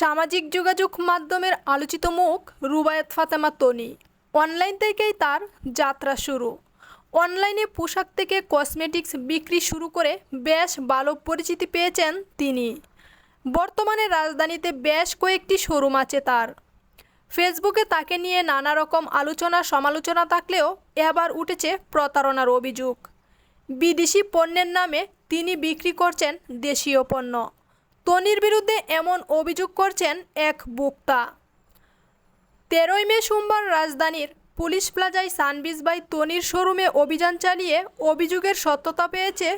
সামাজিক যোগাযোগ মাধ্যমের আলোচিত মুখ রুবায়াত ফাতেমা তনি। অনলাইন থেকেই তার যাত্রা শুরু। অনলাইনে পোশাক থেকে কসমেটিক্স বিক্রি শুরু করে বেশ ভালো পরিচিতি পেয়েছেন তিনি। বর্তমানে রাজধানীতে বেশ কয়েকটি শোরুম আছে তার। ফেসবুকে তাকে নিয়ে নানা রকম আলোচনা সমালোচনা থাকলেও এবার উঠেছে প্রতারণার অভিযোগ। বিদেশি পণ্যের নামে তিনি বিক্রি করছেন দেশীয় পণ্য। তনির বিরুদ্ধে এমন অভিযোগ করছেন এক বক্তা। তেরোই মে সোমবার রাজধানীর পুলিশ প্লাজায় সানবিজ বাই তনির শোরুমে অভিযান চালিয়ে অভিযোগের সত্যতা পেয়েছে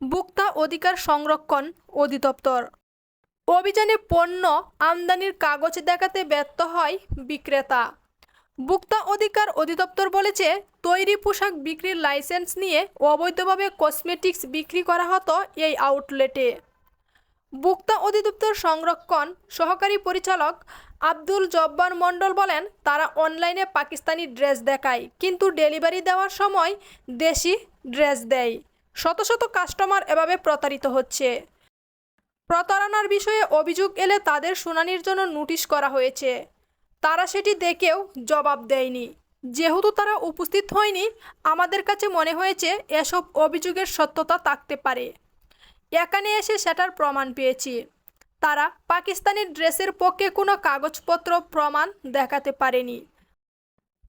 ভোক্তা অধিকার সংরক্ষণ অধিদপ্তর। অভিযানে পণ্য আমদানির কাগজ দেখাতে ব্যর্থ হয় বিক্রেতা। ভোক্তা অধিকার অধিদপ্তর বলেছে, তৈরি পোশাক বিক্রির লাইসেন্স নিয়ে অবৈধভাবে কসমেটিক্স বিক্রি করা হতো এই আউটলেটে। ভোক্তা অধিদপ্তর সংরক্ষণ সহকারী পরিচালক আব্দুল জব্বার মণ্ডল বলেন, তারা অনলাইনে পাকিস্তানি ড্রেস দেখায়, কিন্তু ডেলিভারি দেওয়ার সময় দেশি ড্রেস দেয়। শত শত কাস্টমার এভাবে প্রতারিত হচ্ছে। প্রতারণার বিষয়ে অভিযোগ এলে তাদের শুনানির জন্য নোটিশ করা হয়েছে। তারা সেটি দেখেও জবাব দেয়নি। যেহেতু তারা উপস্থিত হয়নি, আমাদের কাছে মনে হয়েছে এসব অভিযোগের সত্যতা থাকতে পারে। এখানে এসে সেটার প্রমাণ পেয়েছি। তারা পাকিস্তানি ড্রেসের পক্ষে কোনো কাগজপত্র প্রমাণ দেখাতে পারেনি।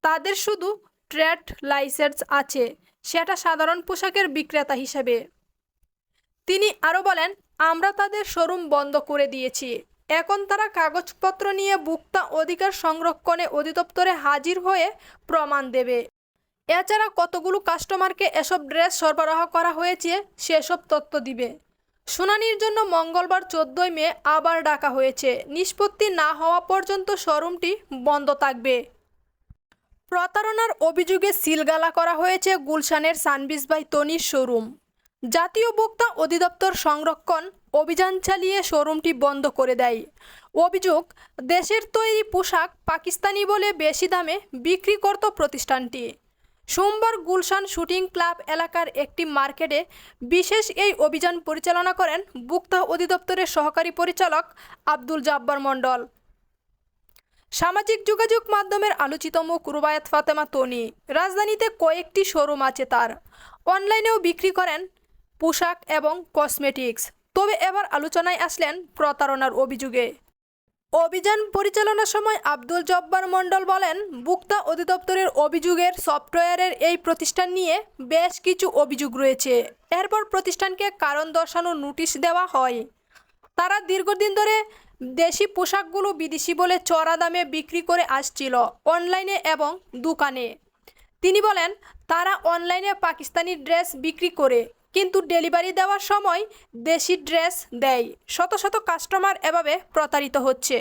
তাদের শুধু ট্রেড লাইসেন্স আছে, সেটা সাধারণ পোশাকের বিক্রেতা হিসেবে। তিনি আরও বলেন, আমরা তাদের শোরুম বন্ধ করে দিয়েছি। এখন তারা কাগজপত্র নিয়ে ভোক্তা অধিকার সংরক্ষণে অধিদপ্তরে হাজির হয়ে প্রমাণ দেবে। এছাড়া কতগুলো কাস্টমারকে এসব ড্রেস সরবরাহ করা হয়েছে, সেসব তথ্য দিবে। শুনানির জন্য মঙ্গলবার চোদ্দই মে আবার ডাকা হয়েছে। নিষ্পত্তি না হওয়া পর্যন্ত শোরুমটি বন্ধ থাকবে। প্রতারণার অভিযোগে সিলগালা করা হয়েছে গুলশানের সানবিজ বাই তনির শোরুম। জাতীয় ভোক্তা অধিদপ্তর সংরক্ষণ অভিযান চালিয়ে শোরুমটি বন্ধ করে দেয়। অভিযোগ, দেশের তৈরি পোশাক পাকিস্তানি বলে বেশি দামে বিক্রি করত প্রতিষ্ঠানটি। সোমবার গুলশান শুটিং ক্লাব এলাকার একটি মার্কেটে বিশেষ এই অভিযান পরিচালনা করেন ভোক্তা অধিদপ্তরের সহকারী পরিচালক আব্দুল জাব্বার মণ্ডল। সামাজিক যোগাযোগ মাধ্যমের আলোচিত মুখ রুবায়াত ফাতেমা তনি। রাজধানীতে কয়েকটি শোরুম আছে তার। অনলাইনেও বিক্রি করেন পোশাক এবং কসমেটিক্স। তবে এবার আলোচনায় আসলেন প্রতারণার অভিযোগে। অভিযান পরিচালনার সময় আব্দুল জব্বার মণ্ডল বলেন ভোক্তা অধিদপ্তরের অভিযোগের সফটওয়্যারের এই প্রতিষ্ঠান নিয়ে বেশ কিছু অভিযোগ রয়েছে। এরপর প্রতিষ্ঠানকে কারণ দর্শানো নোটিশ দেওয়া হয়। তারা দীর্ঘদিন ধরে দেশি পোশাকগুলো বিদেশি বলে চড়া দামে বিক্রি করে আসছিল, অনলাইনে এবং দোকানে। তিনি বলেন, তারা অনলাইনে পাকিস্তানি ড্রেস বিক্রি করে কিন্তু ডেলিভারি দেওয়ার সময় দেশি ড্রেস দেয়। শত শত কাস্টমার এভাবে প্রতারিত হচ্ছে।